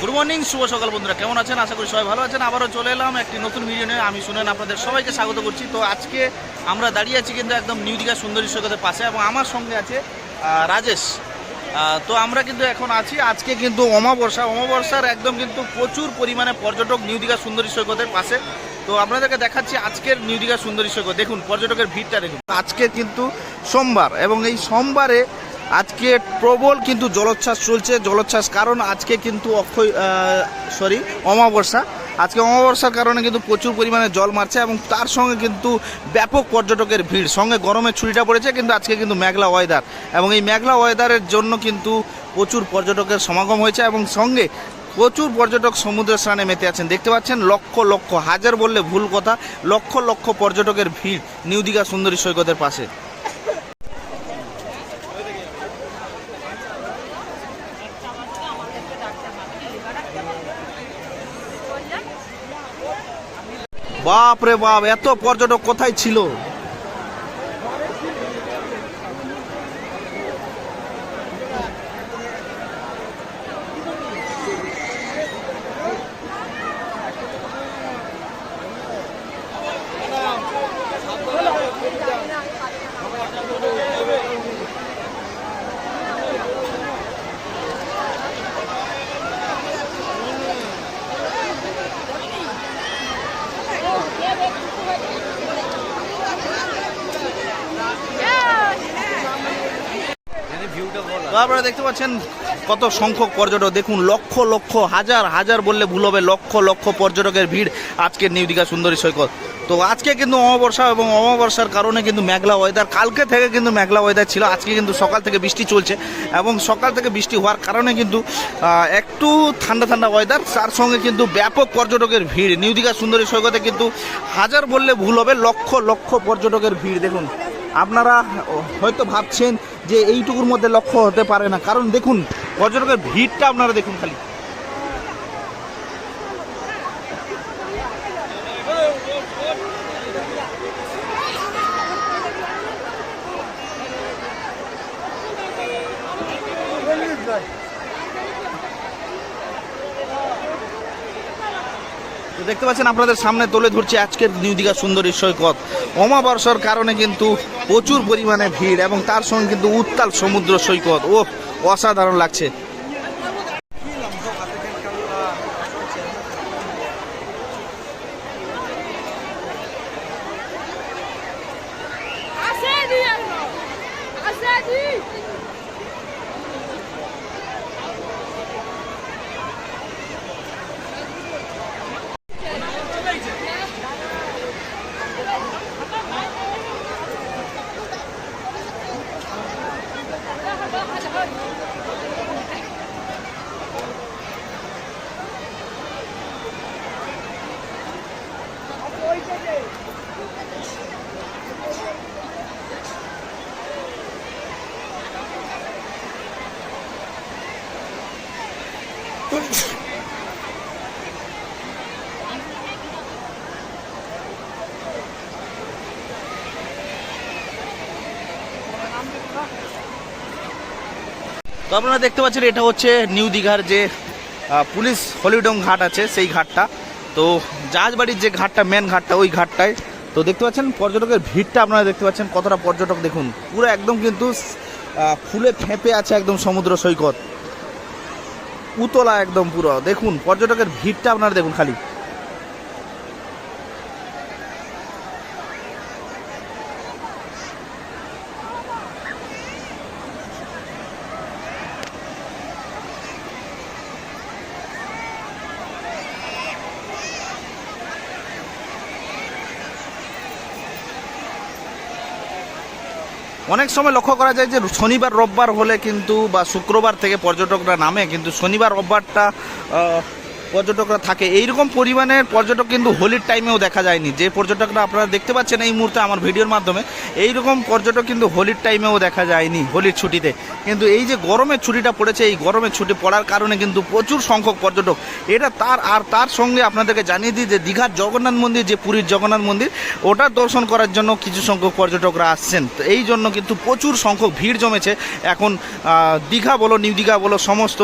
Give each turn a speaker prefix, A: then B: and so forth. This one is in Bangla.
A: গুড মর্নিং শুভ সকাল বন্ধুরা। কেমন আছেন? আশা করি সবাই ভালো আছেন। আবারও চলে এলাম একটি নতুন ভিডিও নিয়ে। আমি শুনেন আপনাদের সবাইকে স্বাগত করছি। তো আজকে আমরা দাঁড়িয়ে আছি কিন্তু একদম নিউ দীঘা সুন্দরী সৈকতের পাশে এবং আমার সঙ্গে আছে রাজেশ। তো আমরা কিন্তু এখন আছি। আজকে কিন্তু অমাবস্যা। অমাবস্যার একদম কিন্তু প্রচুর পরিমাণে পর্যটক নিউ দীঘা সুন্দরী সৈকতের পাশে। তো আপনাদেরকে দেখাচ্ছি আজকের নিউ দীঘা সুন্দরী সৈকত। দেখুন, পর্যটকের ভিড়টা দেখুন। আজকে কিন্তু সোমবার এবং এই সোমবারে আজকে প্রবল কিন্তু জলোচ্ছ্বাস চলছে, জলোচ্ছ্বাস কারণ আজকে কিন্তু অক্ষয় সরি অমাবস্যা। আজকে অমাবস্যার কারণে কিন্তু প্রচুর পরিমাণে জল মারছে এবং তার সঙ্গে কিন্তু ব্যাপক পর্যটকের ভিড়। সঙ্গে গরমের ছুটিটা পড়েছে, কিন্তু আজকে কিন্তু মেঘলা ওয়েদার এবং এই মেঘলা ওয়েদারের জন্য কিন্তু প্রচুর পর্যটকের সমাগম হয়েছে এবং সঙ্গে প্রচুর পর্যটক সমুদ্র স্নানে মেতে আছেন। দেখতে পাচ্ছেন, লক্ষ লক্ষ, হাজার বললে ভুল কথা, লক্ষ লক্ষ পর্যটকের ভিড় নিউ দীঘা সুন্দরী সৈকতের পাশে। বাপ রে বাপ এত পর্যটক কোথায় ছিল? আপনারা দেখতে পাচ্ছেন কত সংখ্যক পর্যটক। দেখুন, লক্ষ লক্ষ, হাজার হাজার বললে ভুল হবে। লক্ষ লক্ষ পর্যটকের ভিড় আজকের নিউ দীঘা সুন্দরী সৈকত। তো আজকে কিন্তু অমাবস্যা এবং অমাবস্যার কারণে কিন্তু মেঘলা ওয়েদার কালকে থেকে কিন্তু মেঘলা ওয়েদার ছিল। আজকে কিন্তু সকাল থেকে বৃষ্টি চলছে এবং সকাল থেকে বৃষ্টি হওয়ার কারণে কিন্তু একটু ঠান্ডা ঠান্ডা ওয়েদার তার সঙ্গে কিন্তু ব্যাপক পর্যটকের ভিড়। নিউ দীঘা সুন্দরী সৈকতে কিন্তু হাজার বললে ভুল হবে, লক্ষ লক্ষ পর্যটকের ভিড়। দেখুন আপনারা হয়তো ভাবছেন যে এইটুকুর মধ্যে লক্ষ্য হতে পারে না। কারণ দেখুন, পর্যটকের ভিড়টা আপনারা দেখুন খালি। তো দেখতে পাচ্ছেন আপনাদের সামনে তুলে ধরছি আজকের নিউ দীঘা সুন্দরী সৈকত। অমাবর্ষার কারণে কিন্তু প্রচুর পরিমাণে ভিড় এবং তার সঙ্গে কিন্তু উত্তাল সমুদ্র সৈকত। ও অসাধারণ লাগছে। তো আপনারা দেখতে পাচ্ছেন, এটা হচ্ছে নিউ দীঘার যে পুলিশ হলিডং ঘাট আছে, সেই ঘাটটা। তো জাহাজবাড়ির যে ঘাটটা মেন ঘাটটা, ওই ঘাটটায়। তো দেখতে পাচ্ছেন, পর্যটকের ভিড়টা আপনারা দেখতে পাচ্ছেন, কতটা পর্যটক দেখুন। পুরো একদম কিন্তু ফুলে ফেঁপে আছে একদম সমুদ্র সৈকত। উতলা একদম পুরো। দেখুন, পর্যটকের ভিড়টা আপনারা দেখুন খালি। অনেক সময় লক্ষ্য করা যায় যে শনিবার, রোববার হলে কিন্তু বা শুক্রবার থেকে পর্যটকরা নামে, কিন্তু শনিবার, রোববারটা পর্যটকরা থাকে। এইরকম পরিমাণের পর্যটক কিন্তু হোলির টাইমেও দেখা যায়নি। যে পর্যটকরা আপনারা দেখতে পাচ্ছেন এই মুহূর্তে আমার ভিডিওর মাধ্যমে, এইরকম পর্যটক কিন্তু হোলির টাইমেও দেখা যায়নি হোলির ছুটিতে। কিন্তু এই যে গরমের ছুটিটা পড়েছে, এই গরমের ছুটি পড়ার কারণে কিন্তু প্রচুর সংখ্যক পর্যটক। এটা তার, আর তার সঙ্গে আপনাদেরকে জানিয়ে দিই যে দীঘার জগন্নাথ মন্দির, যে পুরীর জগন্নাথ মন্দির, ওটা দর্শন করার জন্য কিছু সংখ্যক পর্যটকরা আসছেন। তো এই জন্য কিন্তু প্রচুর সংখ্যক ভিড় জমেছে। এখন দীঘা বলো, নিউ দীঘা বলো, সমস্ত